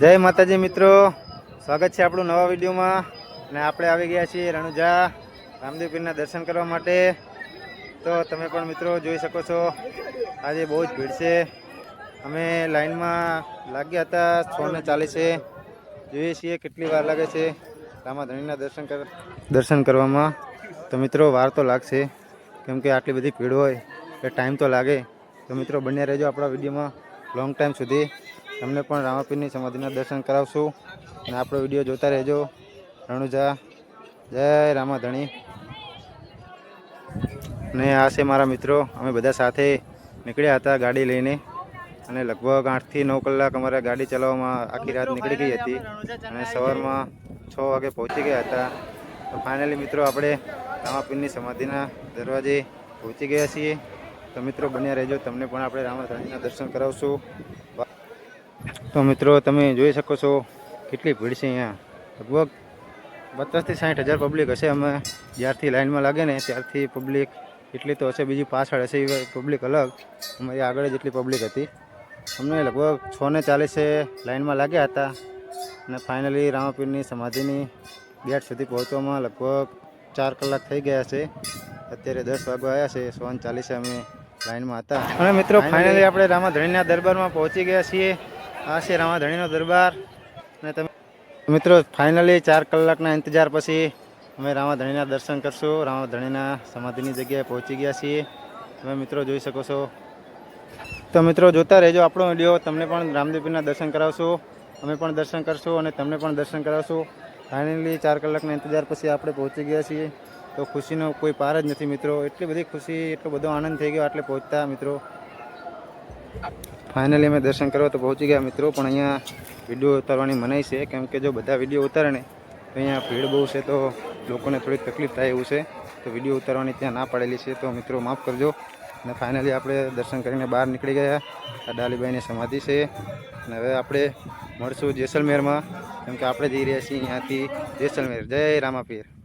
જય માતાજી મિત્રો. સ્વાગત છે આપણું નવા વિડીયોમાં. અને આપણે આવી ગયા છીએ રણુજા રામદેવ પીરના દર્શન કરવા માટે. તો તમે પણ મિત્રો જોઈ શકો છો, આજે બહુ જ ભીડ છે. અમે લાઈનમાં લાગ્યા હતા છ ને ચાલીસે જોઈએ છીએ કેટલી વાર લાગે છે રામાધણીના દર્શન કર, દર્શન કરવામાં. તો મિત્રો વાર તો લાગશે, કેમ કે આટલી બધી ભીડ હોય, એટલે ટાઈમ તો લાગે. તો મિત્રો બન્યા રહેજો આપણા વિડીયોમાં લોંગ ટાઈમ સુધી. તમને પણ રામાપીરની સમાધિના દર્શન કરાવશું. અને આપણો વીડિયો જોતા રહેજો. રણુજા જય રામાધણી. ને આ છે મારા મિત્રો. અમે બધા સાથે નીકળ્યા હતા ગાડી લઈને. અને લગભગ આઠથી નવ કલાક અમારે ગાડી ચલાવવામાં આખી રાત નીકળી ગઈ હતી. અને સવારમાં છ વાગે પહોંચી ગયા હતા. તો ફાઇનલી મિત્રો આપણે રામાપીરની સમાધિના દરવાજે પહોંચી ગયા છીએ. તો મિત્રો બન્યા રહેજો. તમને પણ આપણે રામાધણીના દર્શન કરાવશું. તો મિત્રો તમે જોઈ શકો છો કેટલી ભીડ છે અહીંયા. લગભગ પચાસથી સાઠ હજાર પબ્લિક હશે અમે જ્યારથી લાઇનમાં લાગે ને ત્યારથી પબ્લિક એટલી તો હશે બીજી પાછળ હશે એ પબ્લિક અલગ. અમારી આગળ જેટલી પબ્લિક હતી. અમને લગભગ છ ને ચાલીસે લાઇનમાં લાગ્યા હતા અને ફાઇનલી રામાપીરની સમાધિની ગેટ સુધી પહોંચવામાં લગભગ ચાર કલાક થઈ ગયા છે. અત્યારે દસ વાગવા આવ્યા છે સો ને ચાલીસે અમે લાઇનમાં હતા. અને મિત્રો ફાઇનલી આપણે રામાધણીના દરબારમાં પહોંચી ગયા છીએ. આ છે રામાધણીનો દરબાર. અને તમે મિત્રો ફાઇનલી ચાર કલાકના ઇંતજાર પછી અમે રામાધણીના દર્શન કરશું. રામાધણીના સમાધિની જગ્યાએ પહોંચી ગયા છીએ. તમે મિત્રો જોઈ શકો છો. તો મિત્રો, જોતા રહેજો આપણો વીડિયો. તમને પણ રામદેવપીરના દર્શન કરાવશું. અમે પણ દર્શન કરશું અને તમને પણ દર્શન કરાવશું. ફાઇનલી ચાર કલાકના ઇંતજાર પછી આપણે પહોંચી ગયા છીએ. તો ખુશીનો કોઈ પાર જ નથી, મિત્રો. એટલી બધી ખુશી, એટલો બધો આનંદ થઈ ગયો આટલે પહોંચતા, મિત્રો. ફાઇનલી અમે દર્શન કરવા તો પહોંચી ગયા મિત્રો, પણ અહીંયા વીડિયો ઉતારવાની મનાઈ છે. કેમ કે જો બધા વીડિયો ઉતારે ને, તો અહીંયા ભીડ બહુ છે, તો લોકોને થોડીક તકલીફ થાય એવું છે. તો વીડિયો ઉતારવાની ત્યાં ના પાડેલી છે, તો મિત્રો માફ કરજો. અને ફાઇનલી આપણે દર્શન કરીને બહાર નીકળી ગયા. આ સમાધિ છે. અને હવે આપણે મળશું જેસલમેરમાં. કેમ કે આપણે જઈ રહ્યા છીએ અહીંયાથી જેસલમેર. જય રામાપીર.